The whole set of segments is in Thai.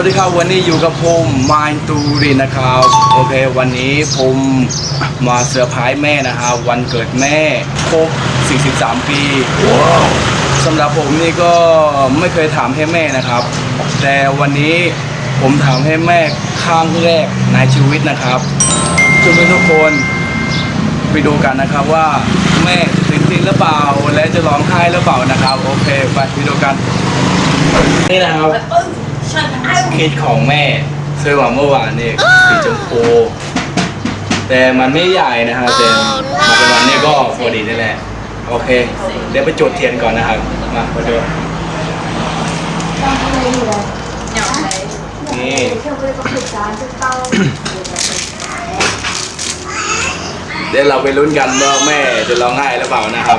สดีครับวันนี้อยู่กับผมมายตูรินนะครับ โอเค วันนี้ผมมาเซอร์ไพรส์แม่นะครับ วันเกิดแม่ครบ 43 ปีสำหรับผมนี่ก็ไม่เคยถามให้แม่นะครับ แต่วันนี้ผมถามให้แม่ครั้งแรกในชีวิตนะครับทุกคนทุกคนไปดูกันนะครับว่าแม่จะตื่นเต้นหรือเปล่า และจะร้องไห้หรือเปล่านะครับ โอเค ไปไปดูกัน นี่นะครับ เค้กของแม่ซื้อมาเมื่อวานนี่สีชมพูแต่มันไม่ใหญ่นะครับแต่มาเป็นวันนี้ก็พอดีนี่แหละโอเค เดี๋ยวไปจุดเทียนก่อนนะครับ มามาดูนี่เดี๋ยวเราไปลุ้นกันว่าแม่จะร้องไห้หรือเปล่านะครับ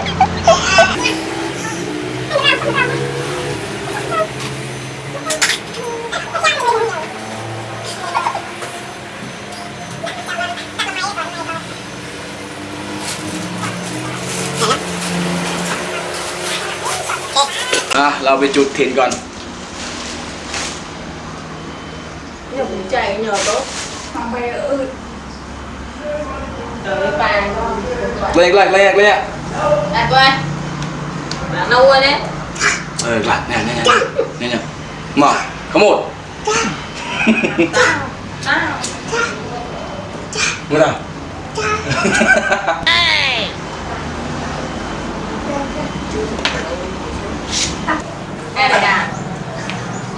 เราไปจุดเทียนก่อน nhờ cũng chạy nhờ tốt không phải ư rồi bàn con เลขแรกเลขเลข đặt qua nâu qua đấy เออหลักแน่แน่แน่แน่มาขโมด tao เมื่อไห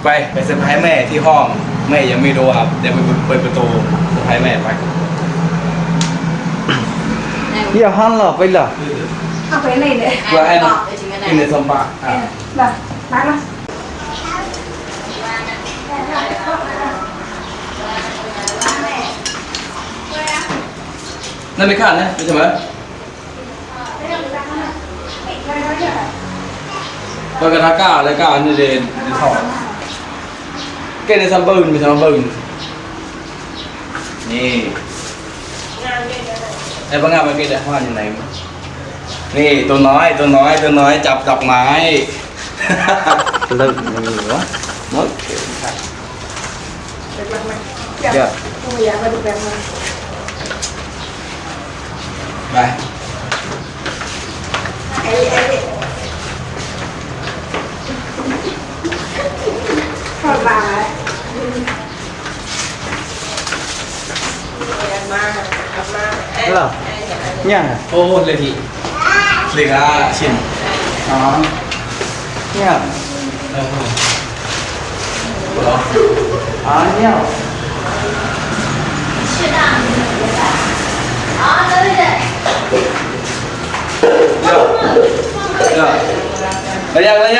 ไปไปเซอร์ไพรส์แม่ที่ห้องแม่ยังไม่รู้ครับเดี๋ยวไปเปิดประตูเซอร์ไพรส์แม่ไป này เดี๋ยวห้องหรอไปเหรอ เอาไปไหนเนี่ยว่าไอ้ ai cọp thì chỉ cái ที่ใน này สมบัติอะแบบมามานั่นไม่ขาดนะไม่ใช่ไหมปกติก้าแล้วก้านี่เดนในทอดแกในซัมเบิร์นมีซัมเบิร์นนี่ไอ้บางงานมันเป็นแต่ว่าอย่าง ไรมั้งนี่ตัวน้อยตัวน้อยตัวน้อยจับดอกไม้เลิกมันเหรอมด เด็กมาก เดี๋ยว กูอยากมาดูแบบมัน ไป ไอ้ไอ้ทอดมา ăn ma ăn ma Ê, Hello. ê, ê, ê. เนี่ยโอ้เลยพี่เหลือชิ้นอ๋อเนี่ยเออเหรออ๋อเนี่ยเดี๋ยวเดี๋ยวระยะระย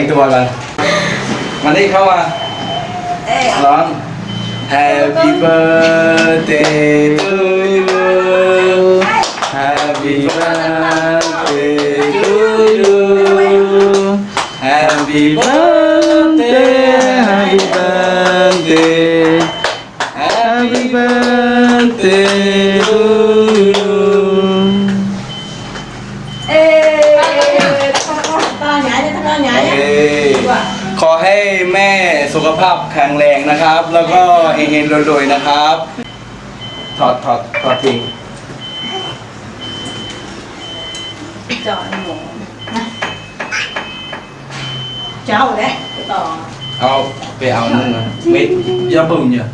งตัวก่อนมันนี่เข้ามาร้อง Happy birthday to you Happy birthday to you Happy birthday ขอให้แม่สุขภาพแข็งแรงนะครับ แล้วก็เฮงๆรวยๆนะครับ ถอดถอดถอดทิ้ง trời ngủ cháu đấy cái to เอาไปเอานึ่งนะเม็ดยาบึ้งเนี่ย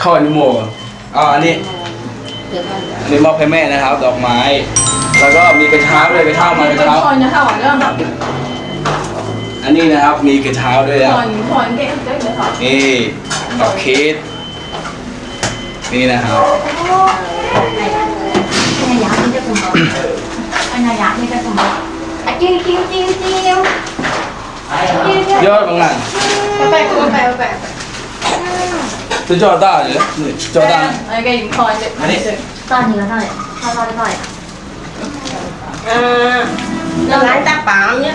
เข้าอันนี้โมอะอ๋ออันนี้ được rồi อันนี้มอบให้แม่นะครับ ดอกไม้ แล้วก็มีกระเช้าด้วยกระเช้ามากระเช้า thôi nha thôi nữa อั นนี้นะครับมีกระเช้าด้วยนะ thôi thôi cái cái cái thôi นี่ดอกคิดนี่นะครับ anh nhà đi cho cùng bò anh nhà đi cho cùng bò à chiêu chiêu chiêu chiêu ยอดบางงาน cái cái cái cái จะจอดได้เหรอนี่จอดได้ cái cái điện thoại chị Anh đi. ตอนนี้ก็เท่าไหร่เท่าไหร่เท่าไหร่ à nó lấy táp bám nhá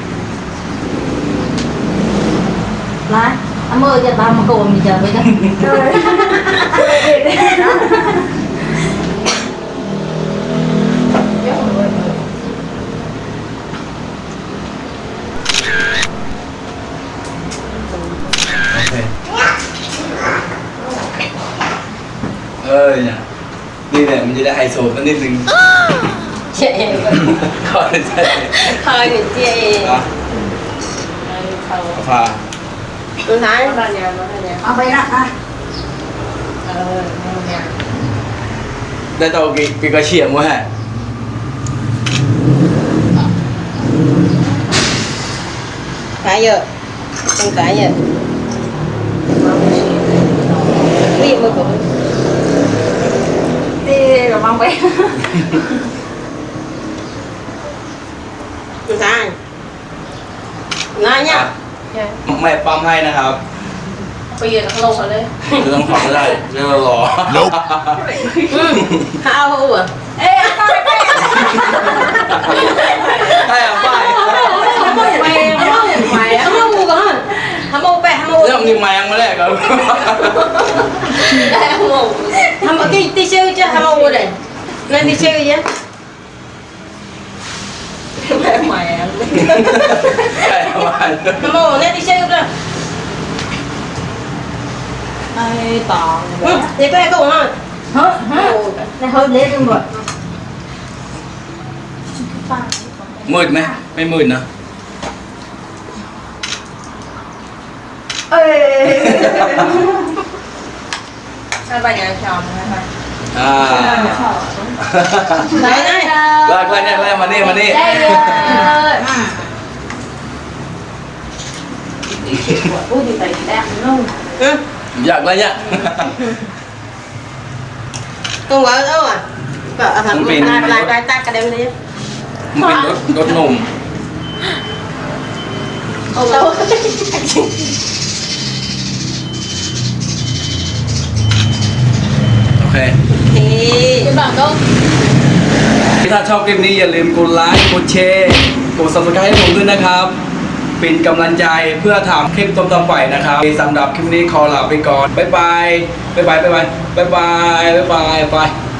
Lá, anh mơ cho tao mà cồn thì chờ với đó. ơi nhỉ đi này mình đã hay sổ nó nên mình. Chị khỏi được chị khỏi được chị phà tôi Tunay? Banyan, banyan. Okay na, ah. Ờ, banyan. Đây tao kì bị cái chuyện mua hả? Cái giờ, không cái giờ. Cái gì mà cũng đi rồi mong bé. Tunay. Nói nha. À. mẹ pump ให้นะครับ Bây giờ nó lâu rồi đấy ไม่ต้องขอไม่ได้เรื่องรอ Ừ Hao hư à เอ๊ะก็ไปไป ให้อ่ะป้าย Không có mày Không có mày Không có mua con Không mua bè Không mua เรื่องนี้มายังไม่แรกครับ Không mua Không mua cái tí siêu chứ Không mua đây Nên tí siêu chứ Mẹ mày ใช่ประมาณ Không có ai cùng không เฮ้ยเฮ้ยในเฮ้ยเละจังหมดมืดไหมไม่มืดนะ เอ้ย Sao bà nhà tròn hả อ่า Đấy đấy ลากไล่เนี่ยไล่มานี่มานี่ ได้เลยอืม Ui thì phải đẹp luôn Ừ อยากไล่เนี่ย Con vợ đâu à Vợ thằng Con pin. Lại lại lại tay cả đem đi มันเป็นรถรถหนุ่ม Ông đâu โอ เค Thì Cái bảo đâu ถ้าชอบคลิปนี้อย่าลืมกดไลค์กดแชร์กด subscribe ให้ผมด้วยนะครับ เป็นกำลังใจเพื่อทำคลิปต่อๆไปนะครับสำหรับคลิปนี้ขอลาไปก่อนบายบายบ๊ายบาย บ๊ายบาย บ๊ายบาย บ๊ายบาย บ๊ายบาย